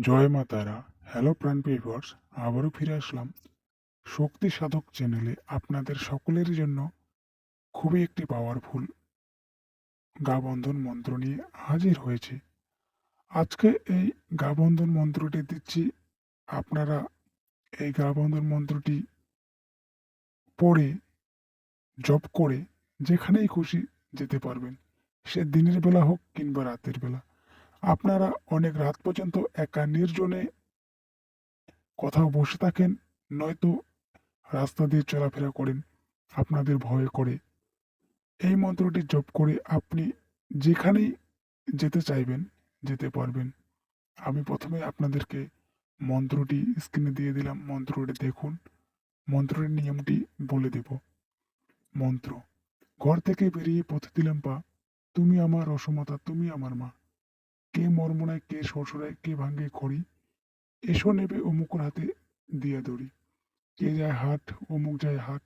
জয় মা তারা। হ্যালো প্রাণ ভিউয়ার্স আবারও ফিরে আসলাম। শক্তি সাধক চ্যানেলে আপনাদের সকলের জন্য খুবই একটি পাওয়ারফুল গা বন্ধন মন্ত্র নিয়ে হাজির হয়েছে। আজকে এই গা বন্ধন মন্ত্রটি দিচ্ছি। আপনারা এই গা বন্ধন মন্ত্রটি পড়ে, জপ করে, যেখানেই খুশি যেতে পারবেন। সে দিনের বেলা হোক কিংবা রাতের বেলা। আপনারা অনেক রাত পর্যন্ত একা নির্জনে কোথাও বসে থাকেন, নয়তো রাস্তা দিয়ে চলাফেরা করেন। আপনাদের ভয়ে করে। এই মন্ত্রটি জপ করে আপনি যেখানেই যেতে চাইবেন, যেতে পারবেন। আমি প্রথমে আপনাদেরকে মন্ত্রটি স্ক্রিনে দিয়ে দিলাম। মন্ত্রটি দেখুন। মন্ত্রের নিয়মটি বলে দেব। মন্ত্র, ঘর থেকে বেরিয়ে পথে দিলাম পা। তুমি আমার অসমতা, তুমি আমার মা। কে মর্মনায় কে শ্বশুরায় কে ভাঙ্গে খড়ি, এসো নেবে অমুকর হাতে দিয়া দড়ি। কে যায় হাট, অমুক যায় হাট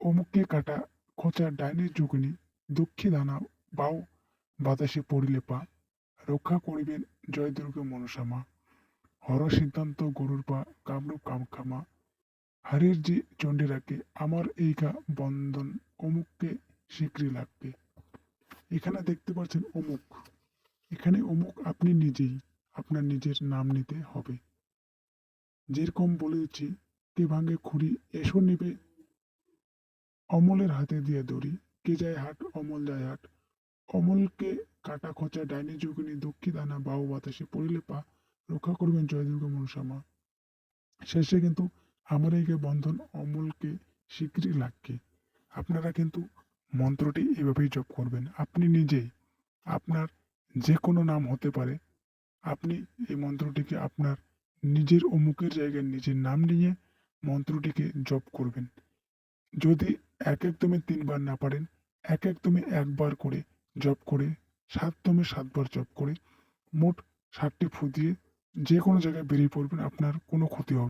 অমুককে কাটা খোঁচা ডাইনের যুগনি, দুঃখী দানা বাউ, বাতাসে পড়িলে পা, রক্ষা করিবেন জয় দুর্গা মনসা মা। হর সিদ্ধান্ত গরুর পা, কামরূপ কামখামা হারের যে চণ্ডীরাকে আমার এই গা বন্ধন অমুককে শীঘ্রই লাগবে। এখানে দেখতে পাচ্ছেন অমুক। এখানে অমুক আপনি নিজেই আপনার নিজের নাম নিতে হবে। যেরকম বলেছি কে ভাঙ্গে খুঁড়ি এসো নেবে। অমলের হাতে দিয়ে দড়ি, কে যায় হাট, অমল যায় হাট। অমলকে কাটা খোঁচা ডাইনি যুগিনী দক্ষি দানা বাউ বাতাসে পড়িলে পা রক্ষা করবেন জয় দুর্গা মনসামা। শেষে কিন্তু আমার এই বন্ধন অমলকে শীঘ্রই লাগবে। আপনারা কিন্তু মন্ত্রটি এভাবেই জপ করবেন। আপনি নিজেই আপনার যে কোনো নাম হতে পারে আপনি এই মন্ত্রটিকে আপনার নিজের অমুকের জায়গায় নিজের নাম নিয়ে মন্ত্রটিকে জপ করবেন যদি এক একদমে তিনবার না পারেন এক একদমে একবার করে জপ করে, সাতদমে সাতবার জপ করে, মোট ষাটটি ফু দিয়ে যে কোনো জায়গায় বেরিয়ে পড়বেন, আপনার কোনো ক্ষতি হবে।